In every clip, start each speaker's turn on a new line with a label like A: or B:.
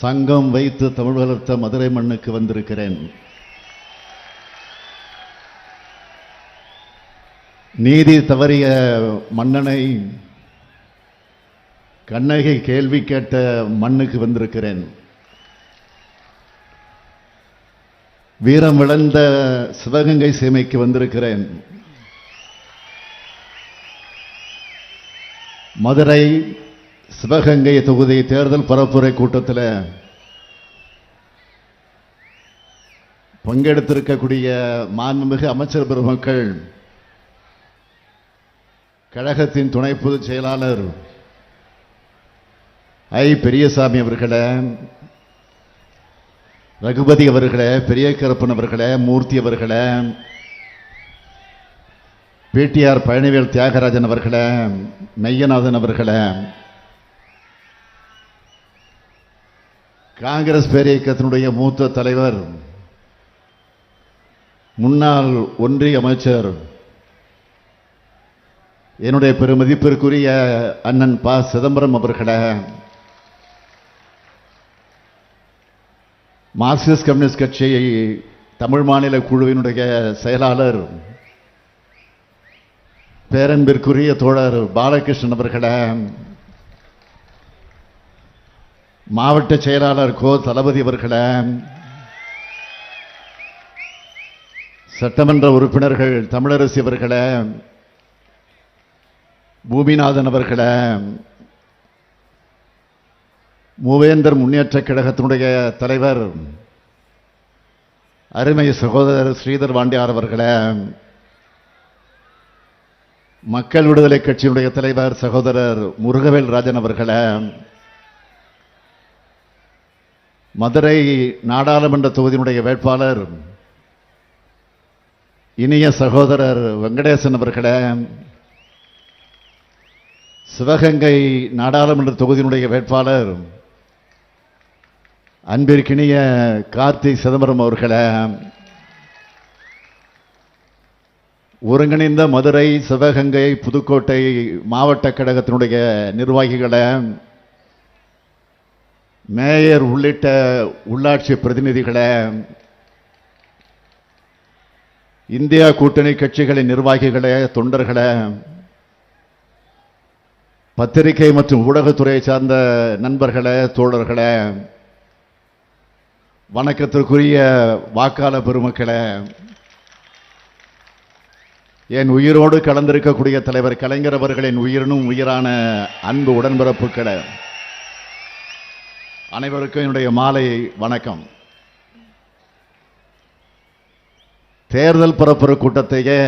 A: சங்கம் வைத்து தமிழ் வளர்த்த மதுரை மண்ணுக்கு வந்திருக்கிறேன். நீதி தவறிய மன்னனை கண்ணகி கேள்வி கேட்ட மண்ணுக்கு வந்திருக்கிறேன். வீரம் விளந்த சிவகங்கை சீமைக்கு வந்திருக்கிறேன். மதுரை சிவகங்கை தொகுதி தேர்தல் பரப்புரை கூட்டத்தில் பங்கெடுத்திருக்கக்கூடிய மாண்புமிகு அமைச்சர் பெருமக்கள் கழகத்தின் துணை பொதுச் செயலாளர் ஐ. பெரியசாமி அவர்களே ரகுபதி அவர்களே பெரிய கருப்பன் அவர்களே மூர்த்தி அவர்களே பிடிஆர் பழனிவேல் தியாகராஜன் அவர்களே மெய்யநாதன் அவர்களே காங்கிரஸ் பேரியக்கத்தினுடைய மூத்த தலைவர் முன்னாள் ஒன்றிய அமைச்சர் என்னுடைய பெருமதிப்பிற்குரிய அண்ணன் ப. சிதம்பரம் அவர்களே மார்க்சிஸ்ட் கம்யூனிஸ்ட் கட்சி தமிழ் மாநில குழுவினுடைய செயலாளர் பேரன்பிற்குரிய தோழர் பாலகிருஷ்ணன் அவர்களே மாவட்ட செயலாளர் கோ தளபதி அவர்களை சட்டமன்ற உறுப்பினர்கள் தமிழரசி அவர்களை பூமிநாதன் அவர்களை மூவேந்தர் முன்னேற்ற கழகத்தினுடைய தலைவர் அருமை சகோதரர் ஸ்ரீதர் வாண்டியார் அவர்களை மக்கள் விடுதலை கட்சியினுடைய தலைவர் சகோதரர் முருகவேல் ராஜன் அவர்களை மதுரை நாடாளுமன்ற தொகுதியினுடைய வேட்பாளர் இனிய சகோதரர் வெங்கடேசன் அவர்களே சிவகங்கை நாடாளுமன்ற தொகுதியினுடைய வேட்பாளர் அன்பிற்கினிய கார்த்தி சிதம்பரம் அவர்களே ஒருங்கிணைந்த மதுரை சிவகங்கை புதுக்கோட்டை மாவட்ட கழகத்தினுடைய நிர்வாகிகளை மேயர் உள்ளிட்ட உள்ளாட்சி பிரதிநிதிகளை இந்தியா கூட்டணி கட்சிகளின் நிர்வாகிகளே தொண்டர்களை பத்திரிகை மற்றும் ஊடகத்துறையை சார்ந்த நண்பர்களே தோழர்களே வணக்கத்திற்குரிய வாக்காள பெருமக்களை என் உயிரோடு கலந்திருக்கக்கூடிய தலைவர் கலைஞர் அவர்களின் உயிரினும் உயிரான அன்பு உடன்பிறப்புகளை அனைவருக்கும் என்னுடைய மாலை வணக்கம். தேர்தல் பரப்புரை கூட்டத்தையே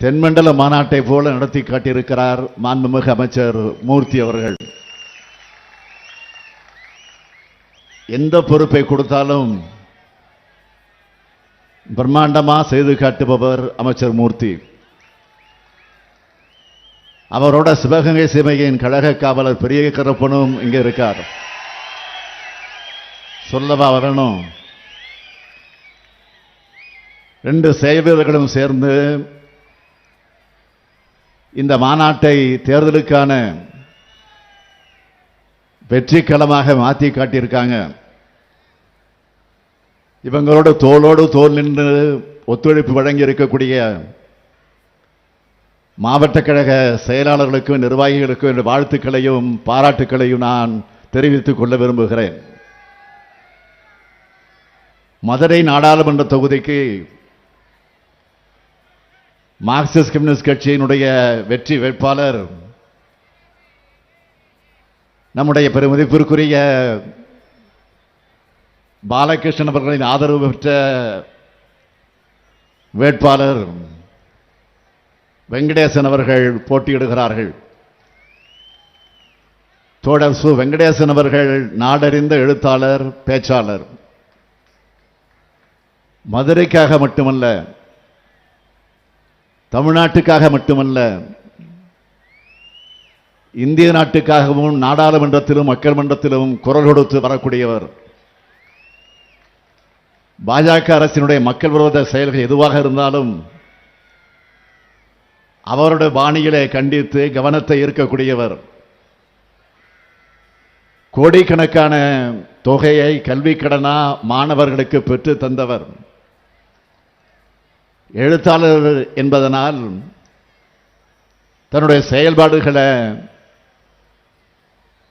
A: தென்மண்டல மாநாட்டை போல நடத்தி காட்டியிருக்கிறார் மாண்புமிகு அமைச்சர் மூர்த்தி அவர்கள். எந்த பொறுப்பை கொடுத்தாலும் பிரம்மாண்டமாக செய்து காட்டுபவர் அமைச்சர் மூர்த்தி. அவரோட சிவகங்கை சீமையின் கழக காவலர் பெரிய கருப்பனும் இங்கே இருக்கார். சொல்லவா வரணும்? ரெண்டு செயல்வீரர்களும் சேர்ந்து இந்த மாநாட்டை தேர்தலுக்கான வெற்றி மாற்றி காட்டியிருக்காங்க. இவங்களோட தோளோடு தோல் நின்று ஒத்துழைப்பு வழங்கி இருக்கக்கூடிய மாவட்ட கழக செயலாளர்களுக்கும் நிர்வாகிகளுக்கும் என்ற வாழ்த்துக்களையும் பாராட்டுக்களையும் நான் தெரிவித்துக் கொள்ள விரும்புகிறேன். மதுரை நாடாளுமன்ற தொகுதிக்கு மார்க்சிஸ்ட் கம்யூனிஸ்ட் கட்சியினுடைய வெற்றி வேட்பாளர் நம்முடைய பெருமதிப்பிற்குரிய பாலகிருஷ்ணன் அவர்களின் ஆதரவு பெற்ற வேட்பாளர் வெங்கடேசன் அவர்கள் போட்டியிடுகிறார்கள். தோடர் சு. வெங்கடேசன் அவர்கள் நாடறிந்த எழுத்தாளர் பேச்சாளர். மதுரைக்காக மட்டுமல்ல தமிழ்நாட்டுக்காக மட்டுமல்ல இந்திய நாட்டுக்காகவும் நாடாளுமன்றத்திலும் மக்கள் மன்றத்திலும் குரல் கொடுத்து வரக்கூடியவர். பாஜக அரசினுடைய மக்கள் விரோத செயல்கள் எதுவாக இருந்தாலும் அவருடைய பாணியிலே கண்டித்து கவனத்தை ஈர்க்கக்கூடியவர். கோடிக்கணக்கான தொகையை கல்வி மாணவர்களுக்கு பெற்று தந்தவர். எழுத்தாளர் என்பதனால் தன்னுடைய செயல்பாடுகளை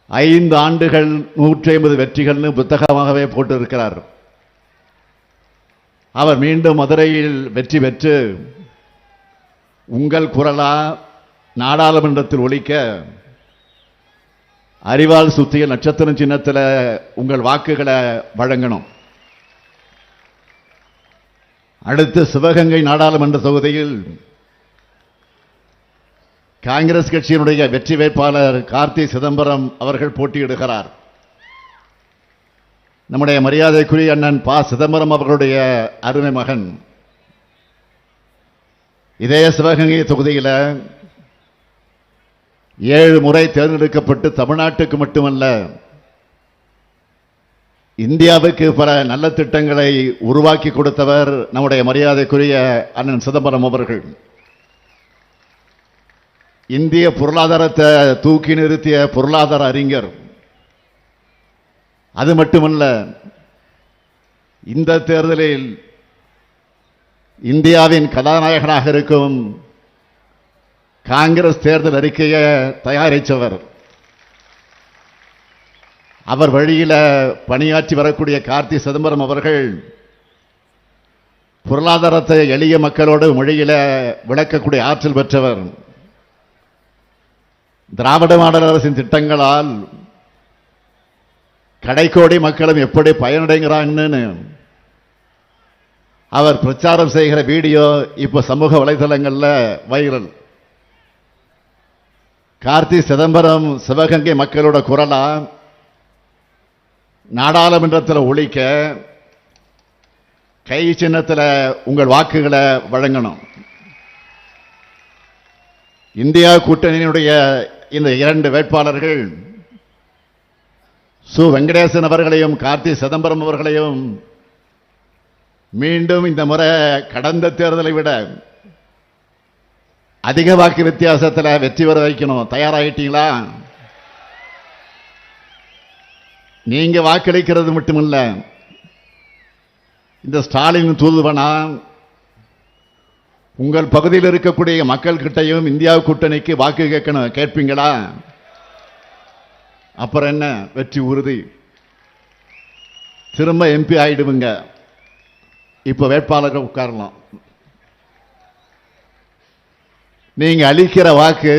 A: ஐந்து ஆண்டுகள் நூற்றி ஐம்பது வெற்றிகள்னு புத்தகமாகவே போட்டிருக்கிறார். அவர் மீண்டும் மதுரையில் வெற்றி பெற்று உங்கள் குரலா நாடாளுமன்றத்தில் ஒழிக்க அறிவால் சுத்திய நட்சத்திரம் சின்னத்தில் உங்கள் வாக்குகளை வழங்கணும். அடுத்து சிவகங்கை நாடாளுமன்ற தொகுதியில் காங்கிரஸ் கட்சியினுடைய வெற்றி வேட்பாளர் கார்த்தி சிதம்பரம் அவர்கள் போட்டியிடுகிறார். நம்முடைய மரியாதைக்குரிய அண்ணன் பா சிதம்பரம் அவர்களுடைய அருமை மகன் இதே சிவகங்கை தொகுதியில் ஏழு முறை தேர்ந்தெடுக்கப்பட்டு தமிழ்நாட்டுக்கு மட்டுமல்ல இந்தியாவுக்கு பல நல்ல திட்டங்களை உருவாக்கி கொடுத்தவர் நம்முடைய மரியாதைக்குரிய அண்ணன் சிதம்பரம் அவர்கள். இந்திய பொருளாதாரத்தை தூக்கி நிறுத்திய பொருளாதார அறிஞர். அது மட்டுமல்ல இந்த தேர்தலில் இந்தியாவின் கதாநாயகனாக இருக்கும் காங்கிரஸ் தேர்தல் அறிக்கையை தயாரித்தவர். அவர் வழியில பணியாற்றி வரக்கூடிய கார்த்தி சிதம்பரம் அவர்கள் பொருளாதாரத்தை எளிய மக்களோடு மொழியில் விளக்கக்கூடிய ஆற்றல் பெற்றவர். திராவிட மாடல் அரசின் திட்டங்களால் கடைக்கோடி மக்களும் எப்படி பயனடைகிறாங்கன்னு அவர் பிரச்சாரம் செய்கிற வீடியோ இப்போ சமூக வலைதளங்களில் வைரல். கார்த்தி சிதம்பரம் சிவகங்கை மக்களோட குரலா? நாடாளுமன்றத்தில் ஒழிக்க கை சின்னத்தில் உங்கள் வாக்குகளை வழங்கணும். இந்தியா கூட்டணியினுடைய இந்த இரண்டு வேட்பாளர்கள் சு. வெங்கடேசன் அவர்களையும் கார்த்தி சிதம்பரம் அவர்களையும் மீண்டும் இந்த முறை கடந்த தேர்தலை விட அதிக வாக்கு வித்தியாசத்தில் வெற்றி பெற வைக்கணும். தயாராகிட்டீங்களா நீங்க வாக்களிக்கிறது மட்டுமில்ல. இந்த ஸ்டாலின் தூதுவனா உங்கள் பகுதியில் இருக்கக்கூடிய மக்கள் கிட்டையும் இந்தியா கூட்டணிக்கு வாக்கு கேட்கணும் கேட்பீங்களா? அப்புறம் என்ன? வெற்றி உறுதி. திரும்ப எம்பி ஆயிடுவீங்க. இப்போ வேட்பாளர்கள் உட்காரலாம். நீங்கள் அளிக்கிற வாக்கு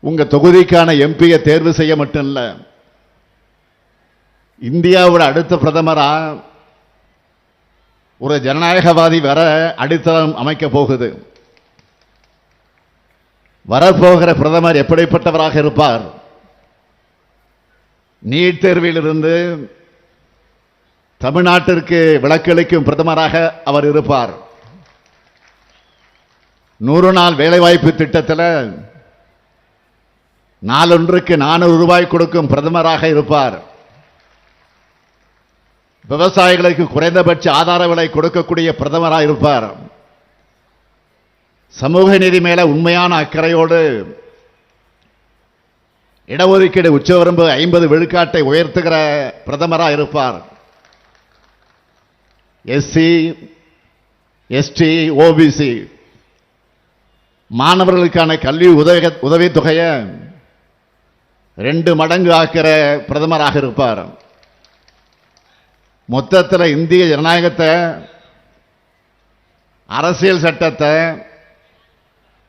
A: உங்கள் தொகுதிக்கான எம்பியை தேர்வு செய்ய மட்டும் இல்லை இந்தியாவோட அடுத்த பிரதமரா ஒரு ஜனநாயகவாதி வர அடித்தளம் அமைக்க போகுது. வரப்போகிற பிரதமர் எப்படிப்பட்டவராக இருப்பார்? நீட் தேர்விலிருந்து தமிழ்நாட்டிற்கு விளக்களிக்கும் பிரதமராக அவர் இருப்பார். நூறு நாள் வேலைவாய்ப்பு திட்டத்தில் நாளொன்றுக்கு நானூறு ரூபாய் கொடுக்கும் பிரதமராக இருப்பார். விவசாயிகளுக்கு குறைந்தபட்ச ஆதார விலை கொடுக்கக்கூடிய பிரதமராக இருப்பார். சமூக நீதி மேல உண்மையான அக்கறையோடு இடஒதுக்கீடு உச்சவரம்பு ஐம்பது விழுக்காட்டை உயர்த்துகிற பிரதமராக இருப்பார். எஸ்சி எஸ்டி ஓபிசி மாணவர்களுக்கான கல்வி உதவி உதவித்தொகையை ரெண்டு மடங்கு ஆக்கிற பிரதமராக இருப்பார். மொத்தத்தில் இந்திய ஜனநாயகத்தை அரசியல் சட்டத்தை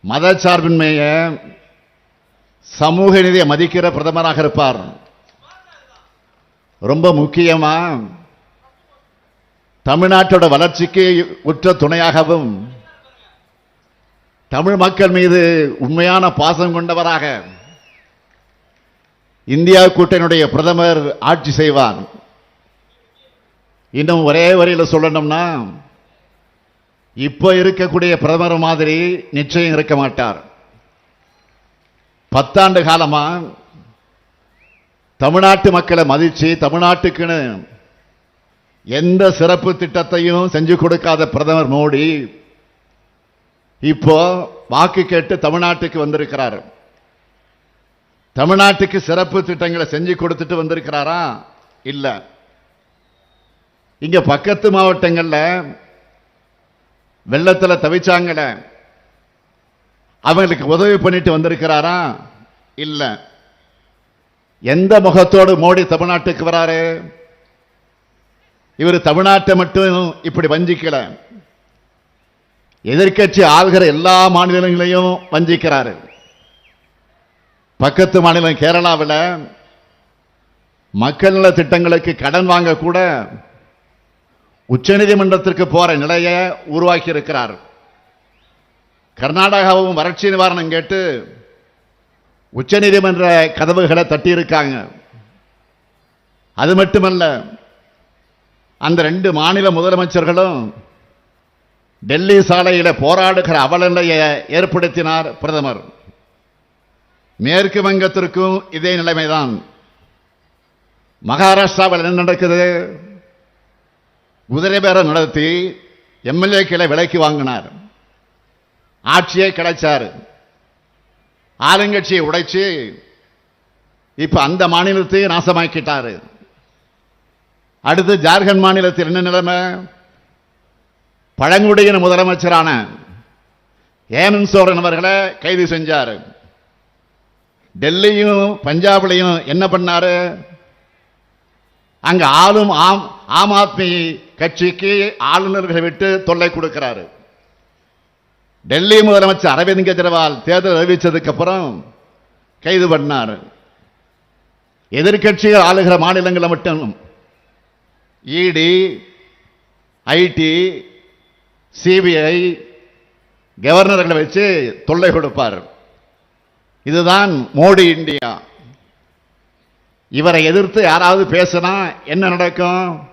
A: மதச்சார்பின்மையை சமூக நீதியை மதிக்கிற பிரதமராக இருப்பார். ரொம்ப முக்கியமாக தமிழ்நாட்டோட வளர்ச்சிக்கு உற்ற துணையாகவும் தமிழ் மக்கள் மீது உண்மையான பாசம் கொண்டவராக இந்தியா கூட்டணியுடைய பிரதமர் ஆட்சி செய்வார். இன்னும் ஒரே வரியில் சொல்லணும்னா இப்போ இருக்கக்கூடிய பிரதமர் மாதிரி நிச்சயம் இருக்க மாட்டார். பத்தாண்டு காலமாக தமிழ்நாட்டு மக்களை மதித்து தமிழ்நாட்டுக்குன்னு எந்த சிறப்பு திட்டத்தையும் செஞ்சு கொடுக்காத பிரதமர் மோடி இப்போ வாக்கு கேட்டு தமிழ்நாட்டுக்கு வந்திருக்கிறார். தமிழ்நாட்டுக்கு சிறப்பு திட்டங்களை செஞ்சு கொடுத்துட்டு வந்திருக்கிறாரா? இல்லை. இங்க பக்கத்து மாவட்டங்களில் வெள்ளத்தில் தவிச்சாங்கள. அவங்களுக்கு உதவி பண்ணிட்டு வந்திருக்கிறாரா? இல்லை. எந்த முகத்தோடு மோடி தமிழ்நாட்டுக்கு வராரு? இவர் தமிழ்நாட்டை மட்டும் இப்படி வஞ்சிக்கல. எதிர்க்கட்சி ஆள்கிற எல்லா மாநிலங்களையும் வஞ்சிக்கிறாரு. பக்கத்து மாநிலம் கேரளாவில் மக்கள் நல திட்டங்களுக்கு கடன் வாங்க கூட உச்சநீதிமன்றத்திற்கு போற நிலையை உருவாக்கி இருக்கிறார். கர்நாடகாவும் வறட்சி நிவாரணம் கேட்டு உச்சநீதிமன்ற கதவுகளை தட்டியிருக்காங்க. அது மட்டுமல்ல அந்த ரெண்டு மாநில முதலமைச்சர்களும் டெல்லி சாலையில போராடுகிற அவலநிலையை ஏற்படுத்தினார் பிரதமர். மேற்கு வங்கத்திற்கும் இதே நிலைமைதான். மகாராஷ்டிராவில் என்ன நடக்குது? குதிரை பேரம் நடத்தி எம்எல்ஏக்களை விலைக்கு வாங்கினார். ஆட்சியை கிடைச்சார். ஆளுங்கட்சியை உடைச்சு இப்போ அந்த மாநிலத்தையும் நாசமாக்கிட்டாரு. அடுத்து ஜார்க்கண்ட் மாநிலத்தில் என்ன நிலைமை? பழங்குடியின முதலமைச்சரான ஏமன் சோரன் அவர்களை கைது செஞ்சார். டெல்லியும் பஞ்சாப்லையும் என்ன பண்ணாரு? அங்க ஆளும் ஆம் ஆம் ஆத்மி கட்சிக்கு ஆளுநர்களை விட்டு தொல்லை கொடுக்கிறாரு. டெல்லி முதலமைச்சர் அரவிந்த் கெஜ்ரிவால் தேர்தல் அறிவிச்சதுக்கு அப்புறம் கைது பண்ணார். எதிர்கட்சிகள் ஆளுகிற மாநிலங்களை மட்டும் இடி ஐடி சிபிஐ கவர்னர்களை வச்சு தொல்லை கொடுப்பார். இதுதான் மோடி இந்தியா. இவரை எதிர்த்து யாராவது பேசினா என்ன நடக்கும்?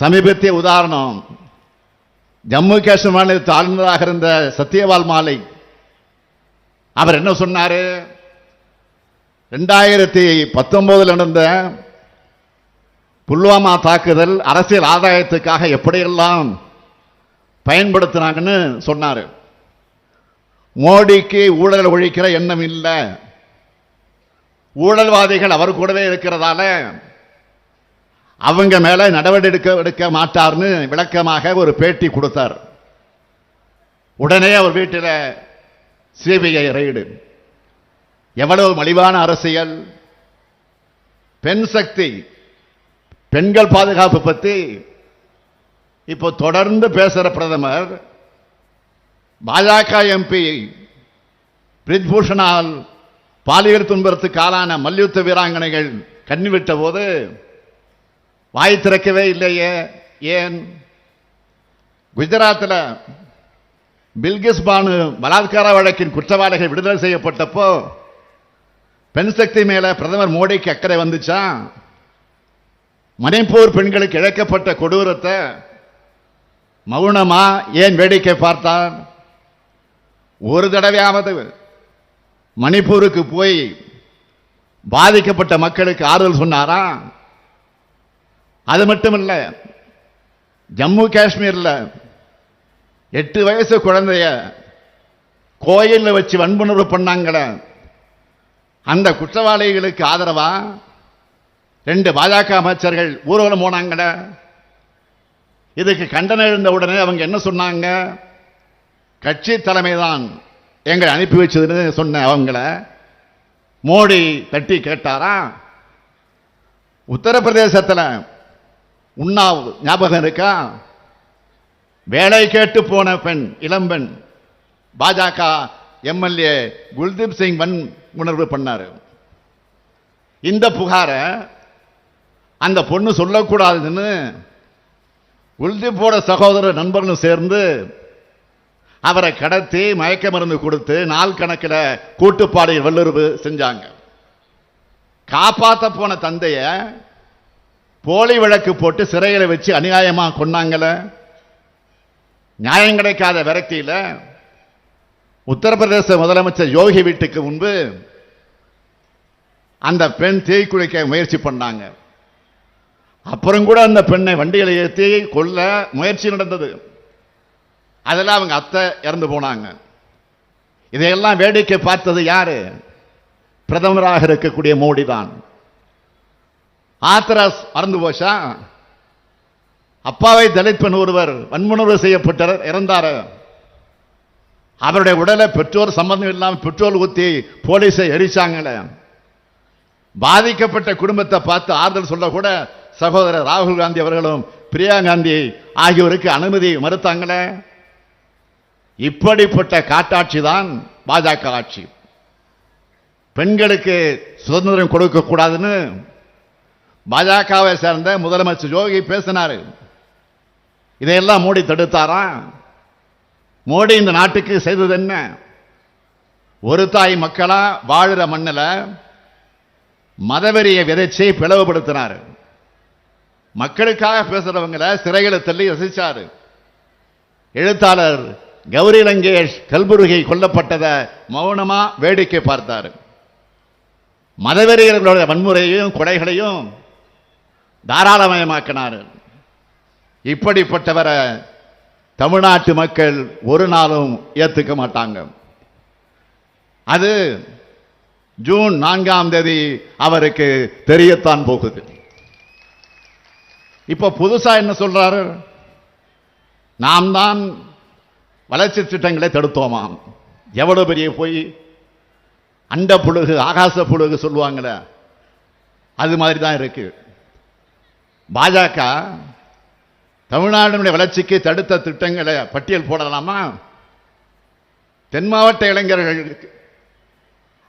A: சமீபத்திய உதாரணம் ஜம்மு காஷ்மீர் மாநிலத்து ஆளுநராக இருந்த சத்யபால் மாலிக் அவர் என்ன சொன்னார்? ரெண்டாயிரத்தி பத்தொன்பதில் நடந்த புல்வாமா தாக்குதல் அரசியல் ஆதாயத்துக்காக எப்படியெல்லாம் பயன்படுத்தினாங்கன்னு சொன்னார். மோடிக்கு ஊழல் ஒழிக்கிற எண்ணம் இல்லை. ஊழல்வாதிகள் அவர் கூடவே இருக்கிறதால அவங்க மேல நடவடிக்கை எடுக்க எடுக்க மாட்டார்னு விளக்கமாக ஒரு பேட்டி கொடுத்தார். உடனே அவர் வீட்டில் சிபிஐ ரைடு எவ்வளவு மலிவான அரசியல்? பெண் சக்தி. பெண்கள் பாதுகாப்பு பற்றி இப்போ தொடர்ந்து பேசுகிற பிரதமர் பாஜக எம்பி பிரிஜ்பூஷனால் பாலியல் துன்புறத்துக்கு ஆளான மல்யுத்த வீராங்கனைகள் கண்ணிவிட்ட போது வாய் திறக்கவே இல்லையே ஏன்? குஜராத்தில் பில்கிஸ் பானு பலாத்கார வழக்கின் குற்றவாளிகள் விடுதலை செய்யப்பட்டப்போ பெண் சக்தி மேலே பிரதமர் மோடிக்கு அக்கறை வந்துச்சான் மணிப்பூர் பெண்களுக்கு இழக்கப்பட்ட கொடூரத்தை மௌனமா ஏன் வேடிக்கை பார்த்தான்? ஒரு தடவையாவது மணிப்பூருக்கு போய் பாதிக்கப்பட்ட மக்களுக்கு ஆறுதல் சொன்னாரா? அது மட்டும் இல்லை ஜம்மு காஷ்மீரில் எட்டு வயசு குழந்தைய கோயிலில் வச்சு வன்புணர்வு பண்ணாங்கள அந்த குற்றவாளிகளுக்கு ஆதரவா? ரெண்டு பாஜக அமைச்சர்கள் ஊர்வலம் போனாங்கட. இதுக்கு கண்டனம் எழுந்த உடனே அவங்க என்ன சொன்னாங்க? கட்சி தலைமைதான் எங்களை அனுப்பி வச்சதுன்னு சொன்ன அவங்கள மோடி தட்டி கேட்டாரா? உத்தரப்பிரதேசத்தில் உண்ணாவ் ஞாபகம் இருக்கா? வேலை கேட்டு போன பெண் இளம்பெண் பாஜக எம்எல்ஏ குல்தீப் சிங் வன் உணர்வு பண்ணார். இந்த புகாரை அந்த பொண்ணு சொல்லக்கூடாதுன்னு உல்திப்போட சகோதரர் நண்பர்களும் சேர்ந்து அவரை கடத்தி மயக்க மருந்து கொடுத்து நாள் கணக்கில் கூட்டுப்பாடு வல்லுறவு செஞ்சாங்க. காப்பாற்ற போன தந்தைய போலி வழக்கு போட்டு சிறையில் வச்சு அநியாயமாக கொண்டாங்கள நியாயம் கிடைக்காத விரக்தியில் உத்தரப்பிரதேச முதலமைச்சர் யோகி வீட்டுக்கு முன்பு அந்த பெண் தீக்குளிக்க முயற்சி பண்ணாங்க. அப்புறம் கூட அந்த பெண்ணை வண்டியில் ஏற்றி கொல்ல முயற்சி நடந்தது. அதெல்லாம் அவங்க அத்தை இறந்து போனாங்க. இதையெல்லாம் வேடிக்கை பார்த்தது யாரு? பிரதமராக இருக்கக்கூடிய மோடி தான். ஆத்ராஸ் மறந்து போச்சா? அப்பாவை தலித் பெண் ஒருவர் வன்முணர்வு செய்யப்பட்டார் இறந்தார். அவருடைய உடலை பெற்றோர் சம்பந்தம் இல்லாமல் பெட்ரோல் ஊற்றி போலீஸை எரிச்சாங்களே. பாதிக்கப்பட்ட குடும்பத்தை பார்த்து ஆறுதல் சொல்லக்கூட சகோதரர் ராகுல் காந்தி அவர்களும் பிரியா காந்தி ஆகியோருக்கு அனுமதி மறுத்தாங்களே? இப்படிப்பட்ட காட்டாட்சி தான் பாஜக ஆட்சி. பெண்களுக்கு சுதந்திரம் கொடுக்க கூடாதுன்னு பாஜகவை சேர்ந்த முதலமைச்சர் யோகி பேசினார். இதையெல்லாம் மோடி தடுத்தாரா? மோடி இந்த நாட்டுக்கு செய்தது என்ன? ஒரு தாய் மக்களா வாழுற மண்ணில் மதவெறியை விதைச்சி பிளவுபடுத்தினார். மக்களுக்காக பேசுறவங்களை சிறைகளை தள்ளி ரசிச்சாரு. எழுத்தாளர் கௌரி லங்கேஷ் கல்புருகை கொல்லப்பட்டதை மௌனமா வேடிக்கை பார்த்தார். மதவெறிகளுடைய வன்முறையையும் கொலைகளையும் தாராளமயமாக்கினார். இப்படிப்பட்டவரை தமிழ்நாட்டு மக்கள் ஒரு நாளும் ஏற்றுக்க மாட்டாங்க. அது ஜூன் நான்காம் தேதி அவருக்கு தெரியத்தான் போகுது. இப்போ புதுசாக என்ன சொல்கிறாரு நாம் தான் வளர்ச்சி திட்டங்களை தடுத்தோமாம் எவ்வளோ பெரிய போய்? அண்ட புழுகு ஆகாச புழுகு சொல்லுவாங்களே அது மாதிரி தான் இருக்கு. பாஜக தமிழ்நாட்டினுடைய வளர்ச்சிக்கு தடுத்த திட்டங்களை பட்டியல் போடலாமா? தென் மாவட்ட இளைஞர்களுக்கு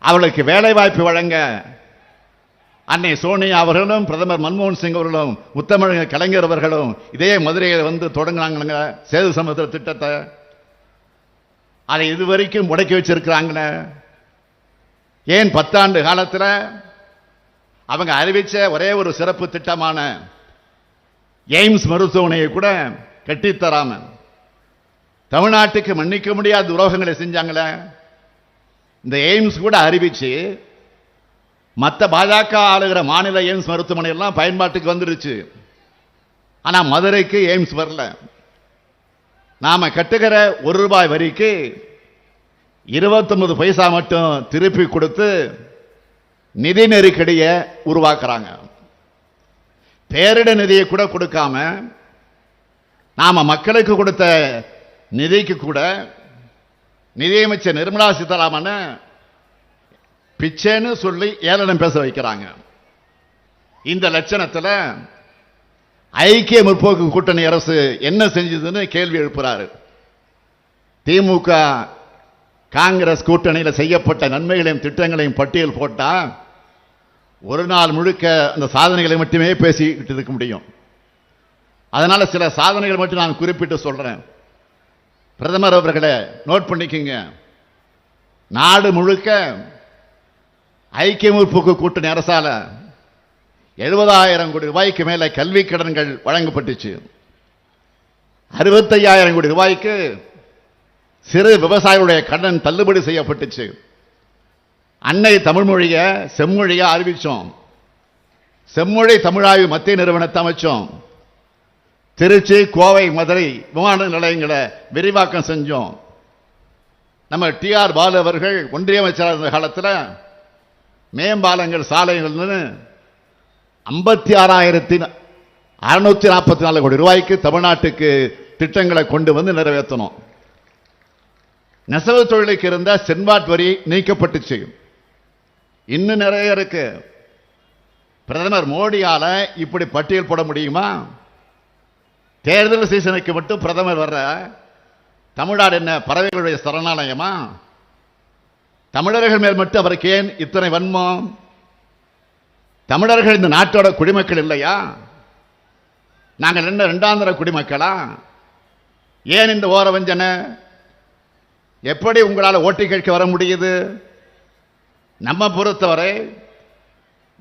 A: அவளுக்கு வேலைவாய்ப்பு வழங்க அன்னை சோனியா அவர்களும் பிரதமர் மன்மோகன் சிங் அவர்களும் முத்தமிழக கலைஞர் அவர்களும் இதே மதுரையில் வந்து தொடங்கினாங்க சேது சமுத்திர திட்டத்தை. அதை இதுவரைக்கும் முடக்கி வச்சிருக்கிறாங்களே. ஏன் பத்தாண்டு காலத்தில் அவங்க அறிவித்த ஒரே ஒரு சிறப்பு திட்டமான எய்ம்ஸ் மருத்துவமனையை கூட கட்டித்தராம தமிழ்நாட்டுக்கு மன்னிக்க முடியாத துரோகங்களை செஞ்சாங்களே. இந்த எய்ம்ஸ் கூட அறிவிச்சு மற்ற பாஜக ஆளுகிற மாநில எய்ம்ஸ் மருத்துவமனை எல்லாம் பயன்பாட்டுக்கு வந்துருச்சு. ஆனால் மதுரைக்கு எய்ம்ஸ் வரல. நாம் கட்டுகிற ஒரு ரூபாய் வரிக்கு 29 பைசா மட்டும் திருப்பி கொடுத்து நிதி நெருக்கடியை உருவாக்குறாங்க. பேரிட நிதியை கூட கொடுக்காம நாம் மக்களுக்கு கொடுத்த நிதிக்கு கூட நிதியமைச்சர் நிர்மலா சீதாராமன் பிச்சைன்னு சொல்லி ஏளனம் பேச வைக்கிறாங்க. இந்த லட்சணத்தில் ஐக்கிய முற்போக்கு கூட்டணி அரசு என்ன செஞ்சதுன்னு கேள்வி எழுப்புறாரு. திமுக காங்கிரஸ் கூட்டணியில் செய்யப்பட்ட நன்மைகளையும் திட்டங்களையும் பட்டியல் போட்டால் ஒரு நாள் முழுக்க அந்த சாதனைகளை மட்டுமே பேசிக்கிட்டு இருக்க முடியும். அதனால் சில சாதனைகள் மட்டும் நான் குறிப்பிட்டு சொல்கிறேன் பிரதமர் அவர்களை நோட் பண்ணிக்கோங்க. நாடு முழுக்க ஐக்கிய முற்போக்கு கூட்டணி அரசால எழுபதாயிரம் கோடி ரூபாய்க்கு மேல கல்வி கடன்கள் வழங்கப்பட்டுச்சு. அறுபத்தையாயிரம் கோடி ரூபாய்க்கு சிறு விவசாயிகளுடைய கடன் தள்ளுபடி செய்யப்பட்டுச்சு. அன்னை தமிழ் மொழிய செம்மொழியா அறிவிச்சோம். செம்மொழி தமிழாய்வு மத்திய நிறுவனத்தை அமைச்சோம். திருச்சி கோவை மதுரை விமான நிலையங்களை விரிவாக்கம் செஞ்சோம். நம்ம டி ஆர் பாலு அவர்கள் ஒன்றிய அமைச்சராக இருந்த காலத்தில் மேம்பாலங்கள் சாலைகள்னு ஐம்பத்தி ஆறாயிரத்தி அறுநூத்தி நாற்பத்தி நாலு கோடி ரூபாய்க்கு தமிழ்நாட்டுக்கு திட்டங்களை கொண்டு வந்து நிறைவேற்றணும். நெசவு தொழிலுக்கு இருந்த சென்பாட் வரி நீக்கப்பட்டு செய்யும் இன்னும் நிறைய இருக்கு. பிரதமர் மோடியால இப்படி பட்டியல் போட முடியுமா? தேர்தல் சீசனுக்கு மட்டும் பிரதமர் வர்ற தமிழ்நாடு என்ன பறவைகளுடைய சரணாலயமா? தமிழர்கள் மேல் மட்டும் அவருக்கு ஏன் இத்தனை வன்மம்? தமிழர்கள் இந்த நாட்டோட குடிமக்கள் இல்லையா? நாங்கள் என்ன இரண்டாந்திர குடிமக்களா? ஏன் இந்த ஓரவஞ்சனை எப்படி உங்களால் ஓட்டு கேட்க வர முடியுது? நம்ம பொறுத்தவரை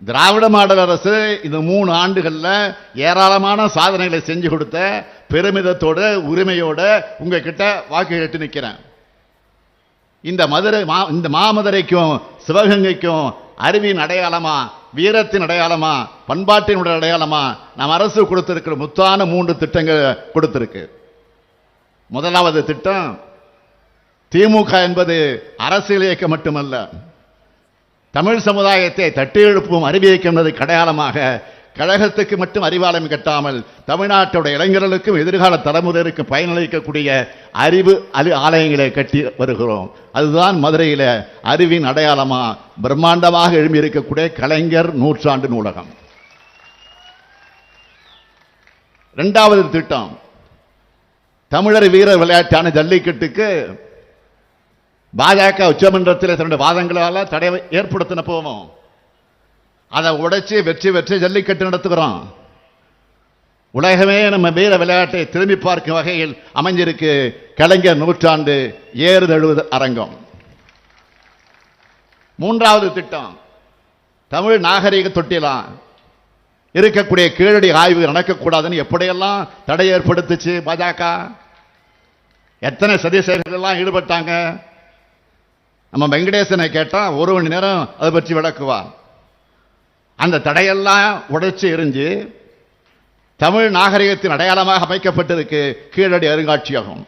A: திராவிட மாடல் அரசு இந்த மூணு ஆண்டுகளில் ஏராளமான சாதனைகளை செஞ்சு கொடுத்த பெருமிதத்தோட உரிமையோட உங்ககிட்ட வாக்கு கேட்டு நிற்கிறேன் இந்த மதுரை மா- இந்த மாமதுரைக்கும் சிவகங்கைக்கும் அறிவின் அடையாளமா வீரத்தின் அடையாளமா பண்பாட்டினுடைய அடையாளமா நம் அரசு கொடுத்திருக்கிற முத்தான மூன்று திட்டங்கள் கொடுத்திருக்கு. முதலாவது திட்டம் திமுக என்பது அரசியல் இயக்கம் மட்டுமல்ல தமிழ் சமுதாயத்தை தட்டி எழுப்பும் அறிவியக்கம் என்பது அடையாளமாக கழகத்துக்கு மட்டும் அறிவாளம் கட்டாமல் தமிழ்நாட்டோட இளைஞர்களுக்கும் எதிர்கால தலைமுறைக்கும் பயனளிக்கக்கூடிய அறிவு அலி ஆலயங்களை கட்டி வருகிறோம். அதுதான் மதுரையில் அறிவின் அடையாளமாக பிரம்மாண்டமாக எழும்பி இருக்கக்கூடிய கலைஞர் நூற்றாண்டு நூலகம். ரெண்டாவது திட்டம். தமிழர் வீரர் விளையாட்டான ஜல்லிக்கட்டுக்கு பாஜக உச்சமன்றத்தில் தன்னுடைய வாதங்களால் தடை ஏற்படுத்தின போவோம். அதை உடைச்சு வெற்றி வெற்றி ஜல்லிக்கட்டு நடத்துகிறோம். உலகமே நம்ம வீர விளையாட்டை திரும்பி பார்க்கும் வகையில் அமைஞ்சிருக்கு கலைஞர் நூற்றாண்டு ஏறுதழுவது அரங்கம். மூன்றாவது திட்டம் தமிழ் நாகரிக தொட்டிலாம். இருக்கக்கூடிய கீழடி ஆய்வு நடக்கக்கூடாதுன்னு எப்படியெல்லாம் தடை ஏற்படுத்துச்சு பாஜக? எத்தனை சதி செயல்களெல்லாம் ஈடுபட்டாங்க? நம்ம வெங்கடேசனை கேட்டால் ஒரு மணி நேரம் அதை பற்றி விளக்குவார். அந்த தடையெல்லாம் உடைச்சு எரிஞ்சு தமிழ் நாகரிகத்தின் அடையாளமாக அமைக்கப்பட்டிருக்கு கீழடி அருங்காட்சியகம்.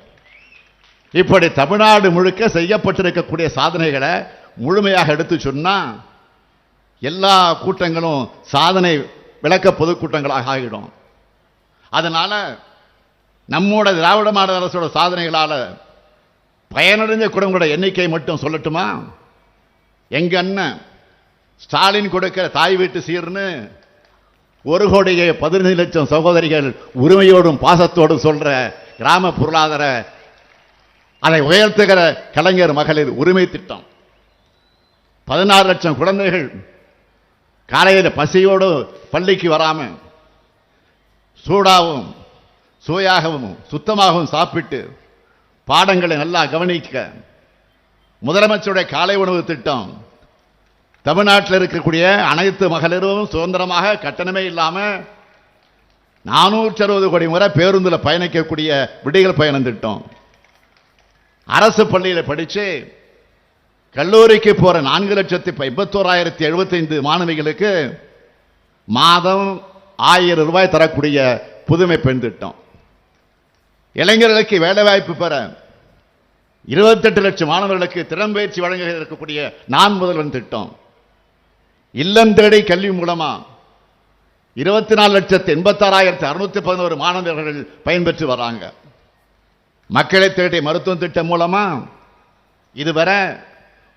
A: இப்படி தமிழ்நாடு முழுக்க செய்யப்பட்டிருக்கக்கூடிய சாதனைகளை முழுமையாக எடுத்து சொன்னால் எல்லா கூட்டங்களும் சாதனை விளக்க பொதுக்கூட்டங்களாக ஆகிடும். அதனால் நம்மோட திராவிட மாடல் அரசோட சாதனைகளால் பயனடைஞ்ச குடும்பங்களோட எண்ணிக்கை மட்டும் சொல்லட்டுமா? எங்கன்னு அண்ணன் ஸ்டாலின் கொடுக்கிற தாய் வீட்டு சீர்னு ஒரு கோடியே பதினைந்து லட்சம் சகோதரிகள் உரிமையோடும் பாசத்தோடும் சொல்ற கிராம பொருளாதார அதை உயர்த்துகிற கலைஞர் மகளிர் உரிமை திட்டம். பதினாறு லட்சம் குழந்தைகள் காலையில் பசியோடு பள்ளிக்கு வராம சூடாகவும் சுவையாகவும் சுத்தமாகவும் சாப்பிட்டு பாடங்களை நல்லா கவனிக்க. முதலமைச்சருடைய காலை உணவு திட்டம் தமிழ்நாட்டில் இருக்கக்கூடிய அனைத்து மகளிரும் சுதந்திரமாக கட்டணமே இல்லாமல் நானூற்றி அறுபது கோடி முறை பேருந்தில் பயணிக்கக்கூடிய விடிகள் பயணம் திட்டம். அரசு பள்ளியில் படித்து கல்லூரிக்கு போகிற நான்கு லட்சத்தி எண்பத்தோராயிரத்தி எழுபத்தைந்து மாணவிகளுக்கு மாதம் ஆயிரம் ரூபாய் தரக்கூடிய புதுமை பெண் திட்டம். இளைஞர்களுக்கு வேலைவாய்ப்பு பெற இருபத்தெட்டு லட்சம் மாணவர்களுக்கு திறன்பயிற்சி வழங்க இருக்கக்கூடிய நான் முதல்வன் திட்டம். இல்லம் தேடி கல்வி மூலமா இருபத்தி நாலு லட்சத்து எண்பத்தாறாயிரத்து அறுநூத்தி பதினோரு மாணவர்கள் பயன்பெற்று வராங்க. மக்களை தேடி மருத்துவம் திட்டம் மூலமா இதுவரை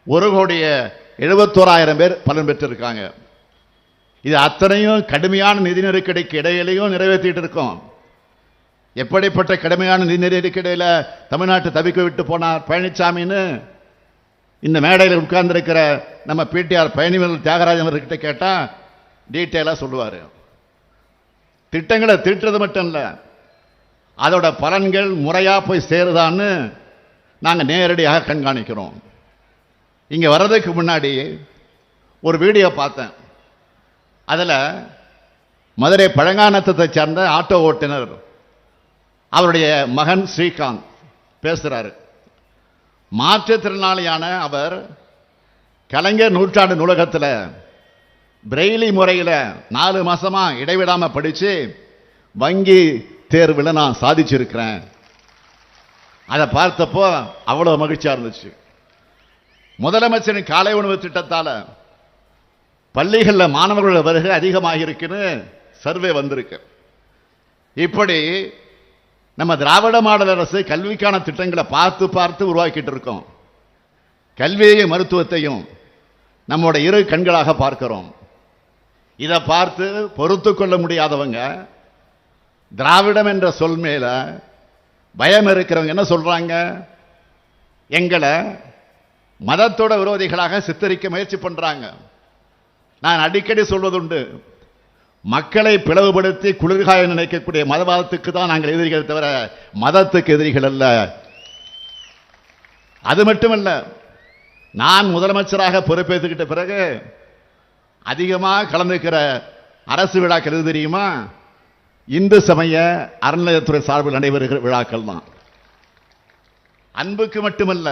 A: ஒரு கோடிய எழுபத்தோராயிரம் பேர் பலன் பெற்றிருக்காங்க. இது அத்தனையும் கடுமையான நிதி நெருக்கடிக்கு இடையிலையும் நிறைவேற்றிட்டு இருக்கோம். எப்படிப்பட்ட கடுமையான நிதி நெருக்கடியில் தமிழ்நாட்டை தவிக்க விட்டு போனார் பழனிசாமின்னு இந்த மேடையில் உட்கார்ந்துருக்கிற நம்ம பிடிஆர் பயணிகள் தியாகராஜன் அவர்கிட்ட கேட்டால் டீட்டெயிலாக சொல்லுவார். திட்டங்களை திட்டுறது மட்டும் இல்லை அதோட பலன்கள் முறையாக போய் சேருதான்னு நாங்கள் நேரடியாக கண்காணிக்கிறோம். இங்கே வர்றதுக்கு முன்னாடி ஒரு வீடியோ பார்த்தேன். அதில் மதுரை பழங்கானத்தை சேர்ந்த ஆட்டோ ஓட்டுநர் அவருடைய மகன் ஸ்ரீகாந்த் பேசுகிறாரு மாற்றுத்திறனாளியான அவர் கலைஞர் நூற்றாண்டு நூலகத்தில் பிரெய்லி முறையில் நாலு மாதமாக இடைவிடாமல் படித்து வங்கி தேர்வில் நான் சாதிச்சிருக்கிறேன். அதை பார்த்தப்போ அவ்வளோ மகிழ்ச்சியாக இருந்துச்சு. முதலமைச்சரின் காலை உணவு திட்டத்தால் பள்ளிகளில் மாணவர்களோட வருகை அதிகமாக இருக்குன்னு சர்வே வந்திருக்கு. இப்படி நம்ம திராவிட மாடல் அரசு கல்விக்கான திட்டங்களை பார்த்து பார்த்து உருவாக்கிட்டு இருக்கோம். கல்வியையும் மருத்துவத்தையும் நம்மோட இரு கண்களாக பார்க்கிறோம். இதை பார்த்து பொறுத்து கொள்ள முடியாதவங்க திராவிடம் என்ற சொல் மேல பயம் இருக்கிறவங்க என்ன சொல்றாங்க? எங்களை மதத்தோட விரோதிகளாக சித்தரிக்க முயற்சி பண்றாங்க. நான் அடிக்கடி சொல்வதுண்டு மக்களை பிளவுபடுத்தி குளிர்காய நினைக்கக்கூடிய மதவாதத்துக்கு தான் நாங்கள் எதிரிகள் தவிர மதத்துக்கு எதிரிகள் அல்ல. அது மட்டுமல்ல நான் முதலமைச்சராக பொறுப்பேற்றுக்கிட்ட பிறகு அதிகமாக கலந்துக்கிற அரசு விழாக்கள் எது தெரியுமா? இந்து சமய அறநிலையத்துறை சார்பில் நடைபெறுகிற விழாக்கள் தான். அன்புக்கு மட்டுமல்ல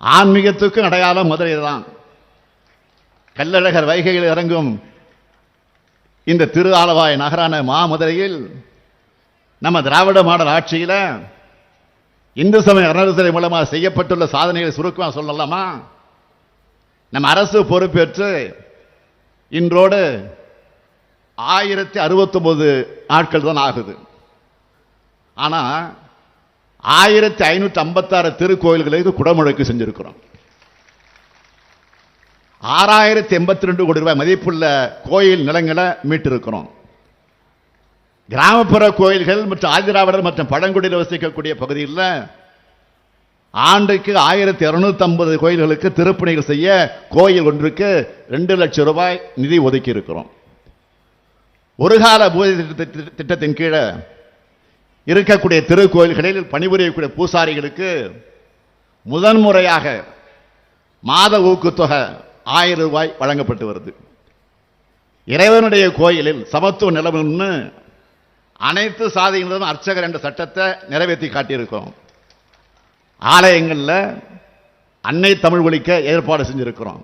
A: ஆன்மீகத்துக்கும் அடையாளம் மதுரை தான் கல்லழகர் வைகையில் இறங்கும் இந்த திரு ஆலவாய் நகரான மாமதுரையில் நம்ம திராவிட மாடல் ஆட்சியில் இந்து சமய அறநிலையத்துறை மூலமாக செய்யப்பட்டுள்ள சாதனைகளை சுருக்கமாக சொல்லலாமா? நம்ம அரசு பொறுப்பேற்று இன்றோடு ஆயிரத்தி அறுபத்தொம்போது நாட்கள் தான் ஆகுது. ஆனால் ஆயிரத்தி ஐநூற்றி ஐம்பத்தாறு திருக்கோயில்களுக்கு குடமுழக்கு செஞ்சிருக்கிறோம். ஆறாயிரத்தி எண்பத்தி ரெண்டு கோடி ரூபாய் மதிப்புள்ள கோயில் நிலங்களை மீட்டிருக்கிறோம். கிராமப்புற கோயில்கள் மற்றும் ஆதிராவிடர் மற்றும் பழங்குடியில் வசிக்கக்கூடிய பகுதியில் ஆண்டுக்கு ஆயிரத்தி இரநூத்தம்பது கோயில்களுக்கு திருப்பணிகள் செய்ய கோயில் ஒன்றுக்கு ரெண்டு லட்சம் ரூபாய் நிதி ஒதுக்கி இருக்கிறோம் ஒரு கால பூஜை திட்ட- திட்டத்தின் கீழே இருக்கக்கூடிய திருக்கோயில்களில் பணிபுரியக்கூடிய பூசாரிகளுக்கு முதன்முறையாக மாத ஊக்குத்தொகை ஆயிரம் ரூபாய் வழங்கப்பட்டு வருது. இறைவனுடைய கோயிலில் சமத்துவ நிலவுன்னு அனைத்து சாதியினரும் அர்ச்சகர் என்ற சட்டத்தை நிறைவேற்றி காட்டியிருக்கிறோம். ஆலயங்களில் அன்னை தமிழ் ஒழிக்க ஏற்பாடு செஞ்சிருக்கிறோம்.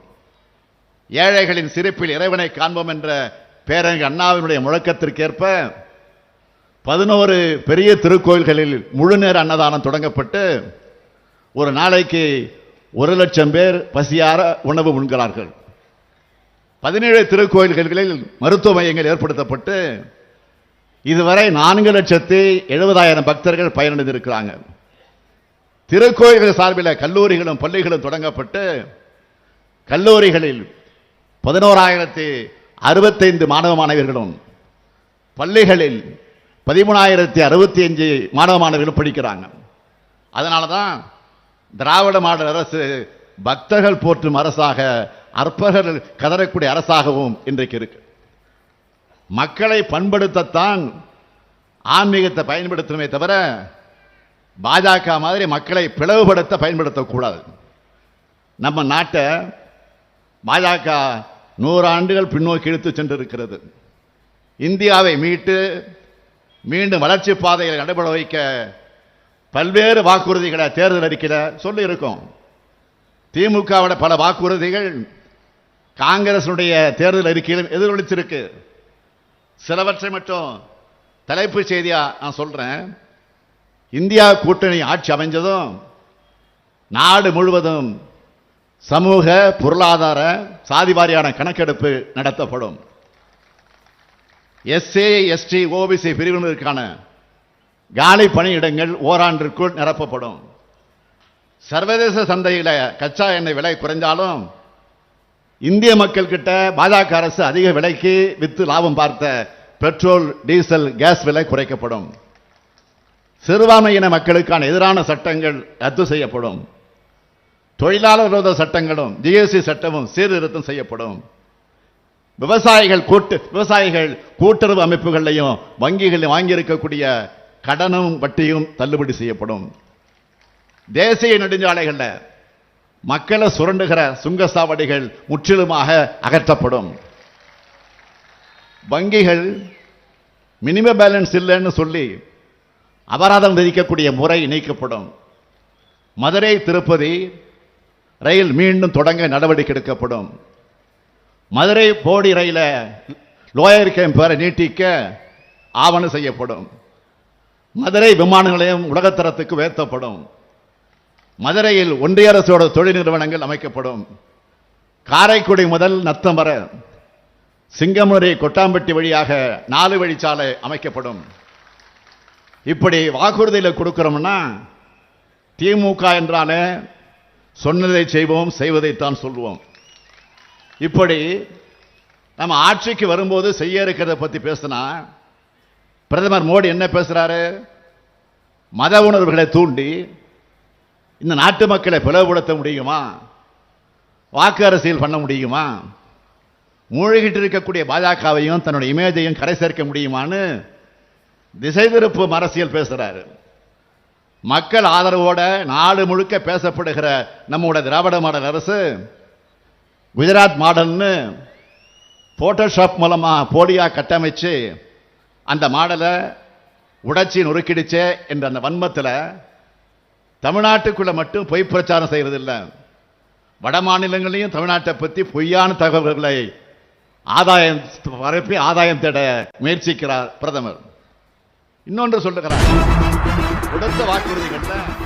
A: ஏழைகளின் சிரிப்பில் இறைவனை காண்போம் என்ற பேரங்க அண்ணாவினுடைய முழக்கத்திற்கேற்ப பதினோரு பெரிய திருக்கோயில்களில் முழுநேர அன்னதானம் தொடங்கப்பட்டு ஒரு நாளைக்கு ஒரு லட்சம் பேர் பசியார உணவு உண்கிறார்கள். பதினேழு திருக்கோயில்களில் மருத்துவ மையங்கள் ஏற்படுத்தப்பட்டு இதுவரை நான்கு லட்சத்தி எழுபதாயிரம் பக்தர்கள் பயனடைந்திருக்கிறாங்க. திருக்கோயில்கள் சார்பில் கல்லூரிகளும் பள்ளிகளும் தொடங்கப்பட்டு கல்லூரிகளில் பதினோராயிரத்தி அறுபத்தைந்து மாணவ மாணவியர்களும் பள்ளிகளில் பதிமூணாயிரத்தி அறுபத்தி அஞ்சு மாணவ மாணவிகளும் படிக்கிறாங்க. அதனால தான் திராவிட மாடல் அரசு பக்தர்கள் போற்றும் அரசாக அற்பர்கள் கதறக்கூடிய அரசாகவும் இன்றைக்கு இருக்கு. மக்களை பண்படுத்தத்தான் ஆன்மீகத்தை பயன்படுத்தணுமே தவிர பாஜக மாதிரி மக்களை பிளவுபடுத்த பயன்படுத்தக்கூடாது. நம்ம நாட்டை பாஜக நூறு ஆண்டுகள் பின்னோக்கி இழுத்து சென்றிருக்கிறது. இந்தியாவை மீட்டு மீண்டும் வளர்ச்சி பாதையில் நடைபெற வைக்க பல்வேறு வாக்குறுதிகளை தேர்தல் அறிக்கையில் சொல்லியிருக்கோம். திமுகவோட பல வாக்குறுதிகள் காங்கிரசுடைய தேர்தல் அறிக்கையிலும் எதிரொலித்திருக்கு சிலவற்றை மட்டும் தலைப்புச் செய்தியாக நான் சொல்கிறேன் இந்தியா கூட்டணி ஆட்சி அமைஞ்சதும் நாடு முழுவதும் சமூக பொருளாதார சாதி வாரியான கணக்கெடுப்பு நடத்தப்படும். எஸ்ஏ எஸ்டி ஓபிசி பிரிவினருக்கான காலி பணியிடங்கள் ஓராண்டிற்குள் நிரப்பப்படும். சர்வதேச சந்தையில் கச்சா எண்ணெய் விலை குறைந்தாலும் இந்திய மக்கள் கிட்ட பாஜக அரசு அதிக விலைக்கு வித்து லாபம் பார்த்த பெட்ரோல் டீசல் கேஸ் விலை குறைக்கப்படும். சிறுபான்மையின மக்களுக்கான எதிரான சட்டங்கள் ரத்து செய்யப்படும். தொழிலாளர் விரோத சட்டங்களும் ஜிஎஸ்டி சட்டமும் சீர்திருத்தம் செய்யப்படும். விவசாயிகள் கூட்டு விவசாயிகள் கூட்டுறவு அமைப்புகளையும் வங்கிகளையும் வாங்கியிருக்கக்கூடிய கடனும் வட்டியும் தள்ளுபடி செய்யப்படும். தேசிய நெடுஞ்சாலைகளில் மக்களை சுரண்டுகிற சுங்கசாவடிகள் முற்றிலுமாக அகற்றப்படும். வங்கிகள் மினிமம் பேலன்ஸ் இல்லைன்னு சொல்லி அபராதம் விதிக்கக்கூடிய முறை நீக்கப்படும். மதுரை திருப்பதி ரயில் மீண்டும் தொடங்க நடவடிக்கை எடுக்கப்படும். மதுரை போடி ரயில லோயர் கேம்ப் நீட்டிக்க ஆவணம் செய்யப்படும். மதுரை விமான நிலையம் உலகத்தரத்துக்கு உயர்த்தப்படும். மதுரையில் ஒன்றிய அரசோட தொழில் நிறுவனங்கள் அமைக்கப்படும். காரைக்குடி முதல் நத்தம் வர சிங்கமுறை கொட்டாம்பட்டி வழியாக நாலு வழிச்சாலை அமைக்கப்படும். இப்படி வாக்குறுதியில் கொடுக்குறோம்னா திமுக என்றாலே சொன்னதை செய்வோம் செய்வதைத்தான் சொல்வோம். இப்படி நம்ம ஆட்சிக்கு வரும்போது செய்ய இருக்கிறத பற்றி பேசினா பிரதமர் மோடி என்ன பேசுகிறாரு மத உணர்வுகளை தூண்டி இந்த நாட்டு மக்களை பிளவுபடுத்த முடியுமா? வாக்கு அரசியல் பண்ண முடியுமா? மூழ்கிட்டு இருக்கக்கூடிய பாஜகவையும் தன்னுடைய இமேஜையும் கரை சேர்க்க முடியுமான்னு திசை திருப்பு அரசியல் பேசுகிறாரு மக்கள் ஆதரவோட நாடு முழுக்க பேசப்படுகிற நம்முடைய திராவிட மாடல் அரசு குஜராத் மாடல்னு போட்டோஷாப் மூலமாக போடியாக கட்டமைச்சு அந்த மாடலை உடைச்சி நொறுக்கிடுச்சே என்ற அந்த வன்மத்தில் தமிழ்நாட்டுக்குள்ளே மட்டும் பொய் பிரச்சாரம் செய்யறதில்ல. வட மாநிலங்களையும் தமிழ்நாட்டை பற்றி பொய்யான தகவல்களை ஆதாயம் பரப்பி ஆதாயம் தேட முயற்சிக்கிறார் பிரதமர். இன்னொன்று சொல்லுகிறார். கொடுத்த வாக்குறுதிகளில்